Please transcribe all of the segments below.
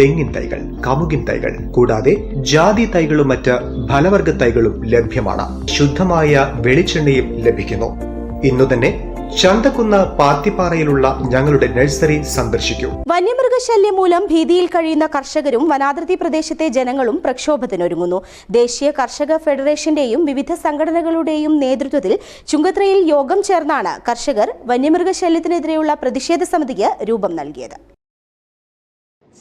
തെങ്ങിൻ തൈകൾ കമുകിൻ തൈകൾ കൂടാതെ ജാതി തൈകളും മറ്റ് ഫലവർഗ തൈകളും ലഭ്യമാണ്. ശുദ്ധമായ വെളിച്ചെണ്ണയും ലഭിക്കുന്നു. ഇന്നു തന്നെ ചന്തക്കുന്ന് പാത്തിപ്പാറയിലുള്ള ഞങ്ങളുടെ നഴ്സറി സന്ദർശിക്കൂ. വന്യമൃഗശല്യം മൂലം ഭീതിയിൽ കഴിയുന്ന കർഷകരും വനാതിർത്തി പ്രദേശത്തെ ജനങ്ങളും പ്രക്ഷോഭത്തിനൊരുങ്ങുന്നു. ദേശീയ കർഷക ഫെഡറേഷന്റെയും വിവിധ സംഘടനകളുടെയും നേതൃത്വത്തിൽ ചുങ്കത്രയിൽ യോഗം ചേർന്നാണ് കർഷകർ വന്യമൃഗശല്യത്തിനെതിരെയുള്ള പ്രതിഷേധ സമിതിക്ക് രൂപം നൽകിയത്.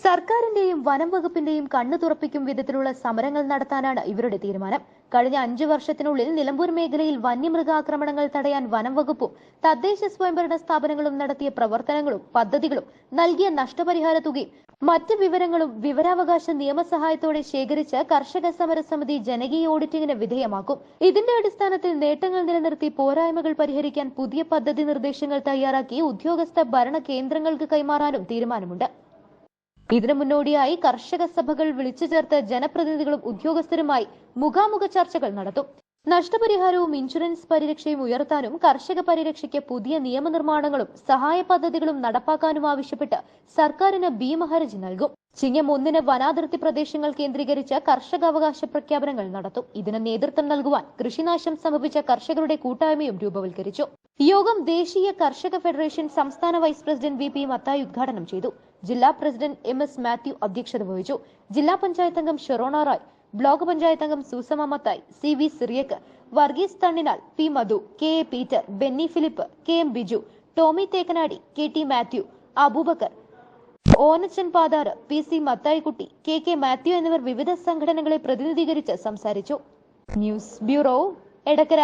സർക്കാരിന്റെയും വനം വകുപ്പിന്റെയും കണ്ണു തുറപ്പിക്കും വിധത്തിലുള്ള സമരങ്ങൾ നടത്താനാണ് ഇവരുടെ തീരുമാനം. കഴിഞ്ഞ അഞ്ചു വർഷത്തിനുള്ളിൽ നിലമ്പൂർ മേഖലയിൽ വന്യമൃഗാക്രമണങ്ങൾ തടയാൻ വനം വകുപ്പും തദ്ദേശ സ്വയംഭരണ സ്ഥാപനങ്ങളും നടത്തിയ പ്രവർത്തനങ്ങളും പദ്ധതികളും നൽകിയ നഷ്ടപരിഹാര തുകയും മറ്റ് വിവരങ്ങളും വിവരാവകാശ നിയമസഹായത്തോടെ ശേഖരിച്ച് കർഷക സമര സമിതി ജനകീയ ഓഡിറ്റിംഗിന് വിധേയമാക്കും. ഇതിന്റെ അടിസ്ഥാനത്തിൽ നേട്ടങ്ങൾ നിലനിർത്തി പോരായ്മകൾ പരിഹരിക്കാൻ പുതിയ പദ്ധതി നിർദ്ദേശങ്ങൾ തയ്യാറാക്കി ഉദ്യോഗസ്ഥ ഭരണ കേന്ദ്രങ്ങൾക്ക് കൈമാറാനും തീരുമാനമുണ്ട്. ഇതിനു മുന്നോടിയായി കർഷക സഭകൾ വിളിച്ചു ചേർത്ത് ജനപ്രതിനിധികളും ഉദ്യോഗസ്ഥരുമായി മുഖാമുഖ ചർച്ചകൾ നടത്തും. നഷ്ടപരിഹാരവും ഇൻഷുറൻസ് പരിരക്ഷയും ഉയർത്താനും കർഷക പരിരക്ഷയ്ക്ക് പുതിയ നിയമനിർമ്മാണങ്ങളും സഹായ പദ്ധതികളും നടപ്പാക്കാനും ആവശ്യപ്പെട്ട് സർക്കാരിന് ഭീമഹർജി നൽകും. ചിങ്ങം ഒന്നിന് വനാതിർത്തി പ്രദേശങ്ങൾ കേന്ദ്രീകരിച്ച് കർഷക അവകാശ പ്രഖ്യാപനങ്ങൾ നടത്തും. ഇതിന് നേതൃത്വം നൽകുവാൻ കൃഷിനാശം സംഭവിച്ച കർഷകരുടെ കൂട്ടായ്മയും രൂപവൽക്കരിച്ചു. യോഗം ദേശീയ കർഷക ഫെഡറേഷൻ സംസ്ഥാന vice president V P Mathai ഉദ്ഘാടനം ചെയ്തു. ജില്ലാ പ്രസിഡന്റ് എം എസ് മാത്യു അധ്യക്ഷത വഹിച്ചു. ജില്ലാ പഞ്ചായത്ത് അംഗം ഷെറോണ റായ് ബ്ലോക്ക് പഞ്ചായത്ത് അംഗം Susama Mathai C V Cyriac Varghese Thanninal P Madhu K A Peter Benny Philip K M Biju Tomy Thekkanadi K T Mathew Abubakar Onachan Pathar P C Mathaikutty K K Mathew എന്നിവർ വിവിധ സംഘടനകളെ പ്രതിനിധീകരിച്ച് സംസാരിച്ചു. News bureau Edakkara.